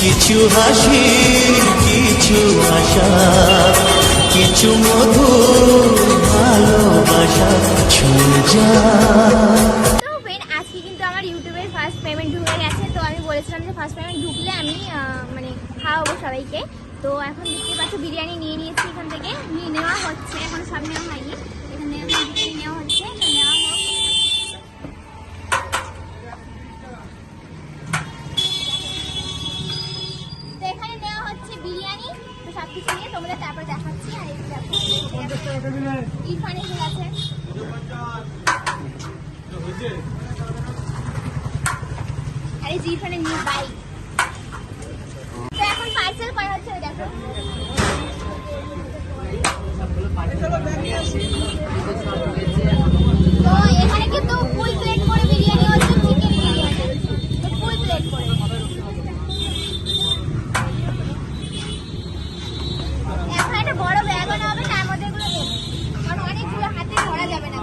কিছু হাসি, কিছু আশা কিছু মধু ভালোবাসা ছুঁয়ে যা। আজকে কিন্তু আমার ইউটিউবের ফার্স্ট পেমেন্ট ঢুকে গেছে। তো আমি বলেছিলাম যে ফার্স্ট পেমেন্ট ঢুকলে আমি মানে খাওয়াবো সবাইকে। তো এখন দেখতে পাচ্ছ, বিরিয়ানি নিয়ে নিয়েছি এখান থেকে। এখন পার্সেল করা হচ্ছে তো এখানে কিন্তু ফুল প্লেট করে বিরিয়ানি হচ্ছে চিকেন বিরিয়ানি তো ফুল প্লেট করে এখন একটা বড় ব্যাগও নেওয়া হবে তার মধ্যে এগুলো দেবো কারণ অনেকগুলো হাতে ধরা যাবে না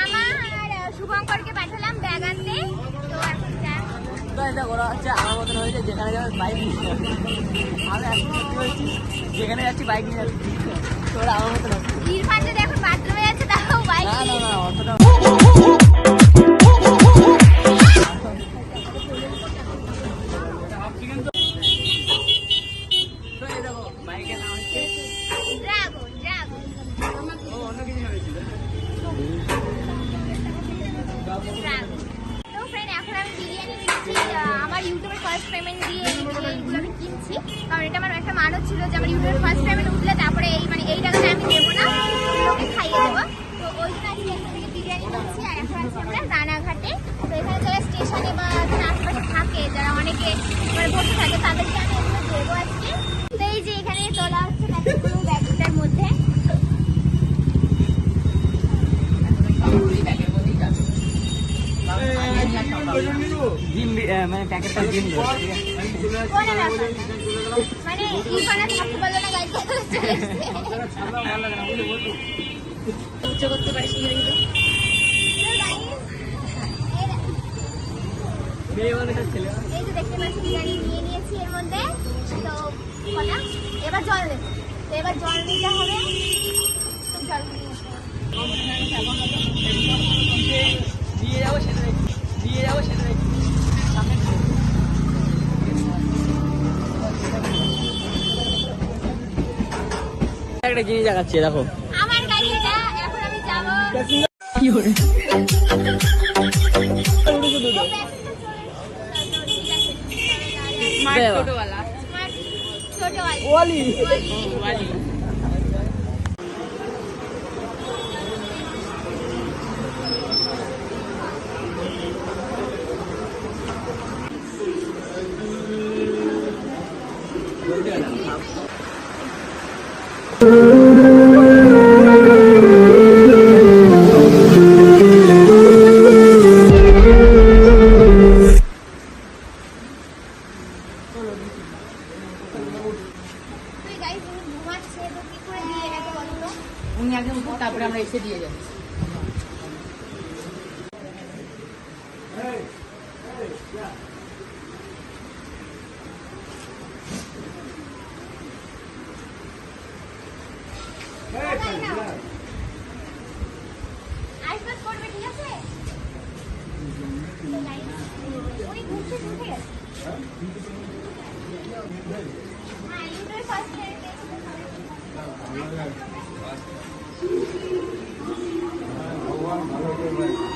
আমার আর আহ, শুভঙ্করকে পাঠালাম ব্যাগ আনতে তো এখন যাক তো এটা করা হচ্ছে আমার মতন হয়েছে যেখানে যাবে বাইক নিয়ে যাবে আমি এখন সত্যি বলছি যেখানে যাচ্ছি বাইক নিয়ে যাচ্ছি তোরা আমার মতন হচ্ছে ইরফান যদি এখন বাথরুমে যাচ্ছে তাও বাইক না না না অতটা তো ফ্রেন্ড এখন আমি বিরিয়ানি আমার ইউটিউবের ফার্স্ট পেমেন্ট দিয়ে এইগুলো আমি কিনছি। কারণ এটা আমার একটা মানত ছিল যে আমার ইউটিউবের ফার্স্ট পেমেন্ট উঠলে তারপরে এই মানে এই টাকাটা আমি দেবো না, লোকে খাইয়ে দেবো। তো ওই জন্য আমি বিরিয়ানি নিচ্ছি আর এখন আছি আমরা রানাঘাটে। তো এখানে যারা স্টেশনে বা এখানে আশেপাশে থাকে, যারা অনেকে মানে মানে প্যাকেটটা জিম ঠিক আছে কোনো ব্যাপার না। ইরফানা থাকতে পারল না গাড়ি চালাতে চলে এসেছে। উচ্চ করতে পারিস কি কিন্তু তো এই যে দেখতে পাচ্ছি বিরিয়ানি নিয়ে নিয়েছি এর মধ্যে তো কটা এবার জল দেবো তো এবার জল নিতে হবে নিয়ে আসব। দিয়ে যাব সেটা দেখি দিয়ে যাব সেটা দেখি সামনে ঢুকো। একটা জিনিস দেখাচ্ছি দেখো। আমার গাড়ি এটা এখন আমি যাব। কি করে ও প্যাকেটটা চলে এসেছে। আশীর্বাদ করবে ঠিক আছে তো guys, উনি ঘুরতে উঠে গেছে হ্যাঁ ইউটিউবে ফার্স্ট দিচ্ছি দাঁড়াও দাঁড়াও দুটো না একটা একটা করে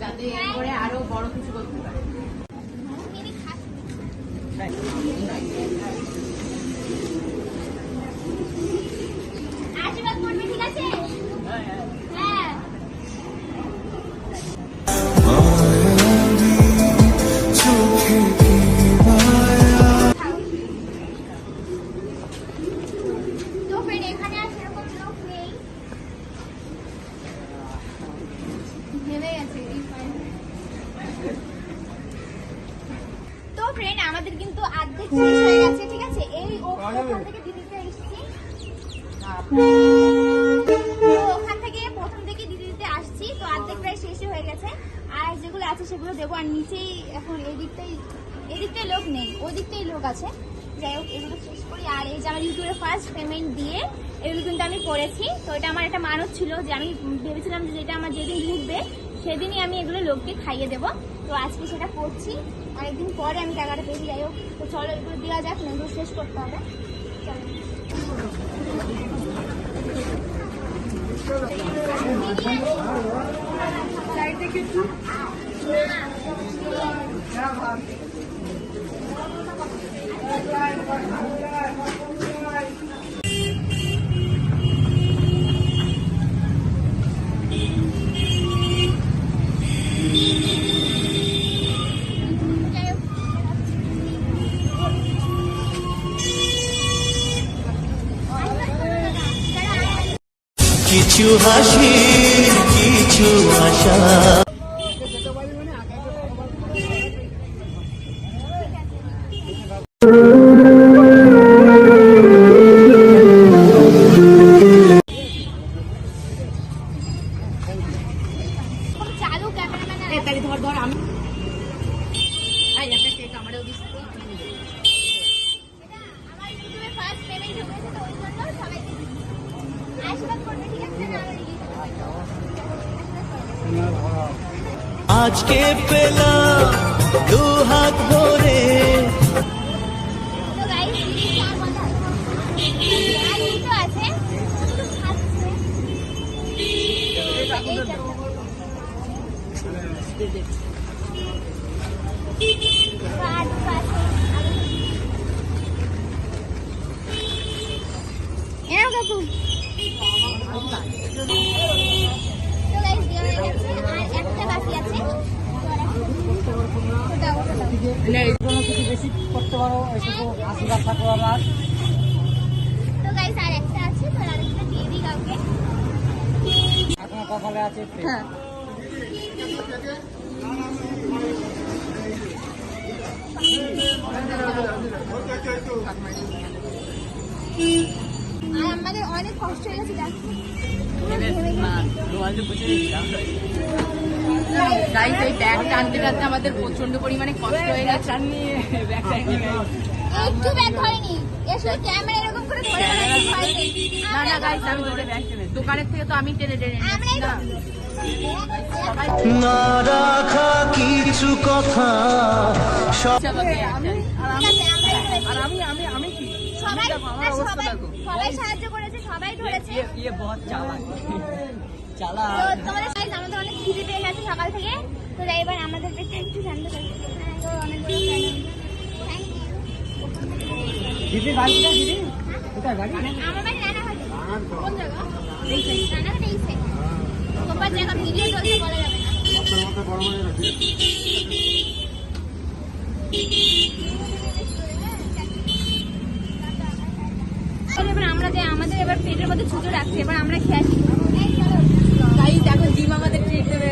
যাতে করে আরও বড় কিছু করতে পারে হয়ে গেছে ঠিক আছে? এই ওখান থেকে দিদিতে এসেছি। তো ওখান থেকে প্রথম থেকে দিদি দিতে আসছি। তো অর্ধেক প্রায় শেষই হয়ে গেছে। আর যেগুলো আছে সেগুলো দেবো। আর নিচেই এখন এই দিকটাই এই লোক নেই ওই দিকটাই লোক আছে। যাই হোক এগুলো শেষ করি। আর এই যে আমার ইউটিউবে ফার্স্ট পেমেন্ট দিয়ে এগুলো কিন্তু আমি করেছি। তো এটা আমার একটা মানত ছিল যে আমি ভেবেছিলাম যে যেটা আমার যেদিন ঢুকবে সেদিনই আমি এগুলো লোককে খাইয়ে দেবো। তো আজকে সেটা করছি। অনেকদিন পরে আমি টাকাটা পেয়ে যাই হোক। তো চলো, এগুলো দেওয়া যাক না এগুলো শেষ করতে হবে। চলো। এই একটা কেক আমারও এটা আমার ইউটিউবে ফার্স্ট পেমেন্ট ঢুকেছে তো ওই জন্য সবাইকে দিচ্ছি। আশীর্বাদ করবে ঠিক আছে না আমার release হবে। আজকে পেলাম দু হাত ভরে তো guys, release চার কথা। আর এই তো আছে, শুধু খাচ্ছে। এই চারটা। তো আর দুটো আছে। এনাও কাকু। তো guys, দেওয়া হয়ে গেছে। আর একটা বাকি আছে। তো আর একটা- ওটা, ওটা দাও। কোনো কিছু বেশি করতে পারো এসব আশীর্বাদ থাকো আমার তো গাইস আর একটা আছে তো আর দিয়ে দিই কাউকে। এখনও কপালে আছে? হ্যাঁ। আর আমাদের অনেক কষ্ট হয়ে গেছে দেখো টানতে আমাদের প্রচণ্ড পরিমাণে কষ্ট হয়ে গেছে। একটু ব্যাগ ধরেনি। ক্যামেরা এরকম করে ধরে রাখতে ভয় পেয়েছি। না না গাইস আমি ধরে দোকানের থেকে তো আমি টেনে টেনে না। রাখা কিছু কথা। সব। আর আমি আমি আমি কি? সবাই সবাই সাহায্য করেছে সবাই ধরেছে। ये ये সকাল থেকে। তো এবার হ্যাঁ, দিদি গাড়িটা দিদি? কোথায় গাড়ি? আমার বাড়ি কোন জায়গা? এই সাইড এই সাইড তোমার জায়গা ভিডিও চলছে বলা যাবে না। বড় মনে আমরা যে আমাদের এবার পেটের মধ্যে ছুটে রাখছি এবার আমরা খেয়াল জিম আমাদের ট্রিট দেবে।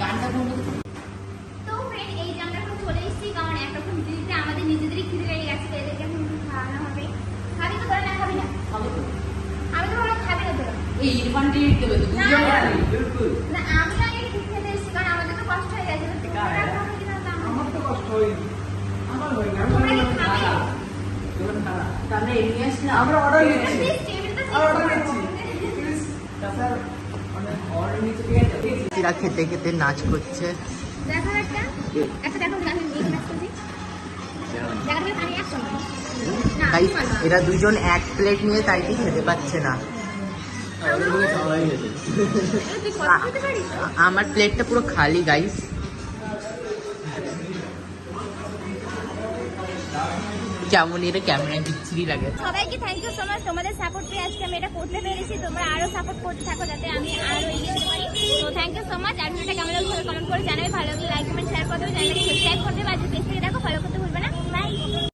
গানটা চলে এসেছি কারণ একরকম দিদিতে আমাদের নিজেদেরই খিদে লেগে গেছে এদেরকে এখন খাওয়ানো হবে। খাবি তো তোরা না খাবি না। আমি তো ভাবলাম খাবি না তোরা এই ইরফান ট্রিট দেবে তো না, না। আমি আগে ঠিক খেতে এসেছি কারণ আমাদের তো কষ্ট হয়ে গেছে। তো তোমরা খাবে আমার তো কষ্ট হয়নি। তোমরা কি খাবে? তাহলে এমনি আসলে আমরা অর্ডার প্লিজ টেবিল এরা খেতে খেতে নাচ করছে। দেখো একটা। একটা দেখো তাই এরা দুজন এক প্লেট নিয়ে তাই কি খেতে পাচ্ছে না। আমার প্লেটটা পুরো খালি গাইস কেমন এটা ক্যামেরা বিচ্ছিরি লাগে। সবাইকে থ্যাংক ইউ সো মাচ তোমাদের সাপোর্ট পেয়ে আজকে আমি এটা করতে পেরেছি। তোমরা আরও সাপোর্ট করতে থাকো যাতে আমি আরও এগিয়ে পারি। তো থ্যাংক ইউ সো মাচ আর ভিডিওটা কেমন লাগল কমেন্ট করে জানাবে। ভালো লাগলে লাইক কমেন্ট শেয়ার করে দেবে চ্যানেলটাকে সাবস্ক্রাইব করতে আর যদি দেখো ফলো করতে ভুলবে না। বাই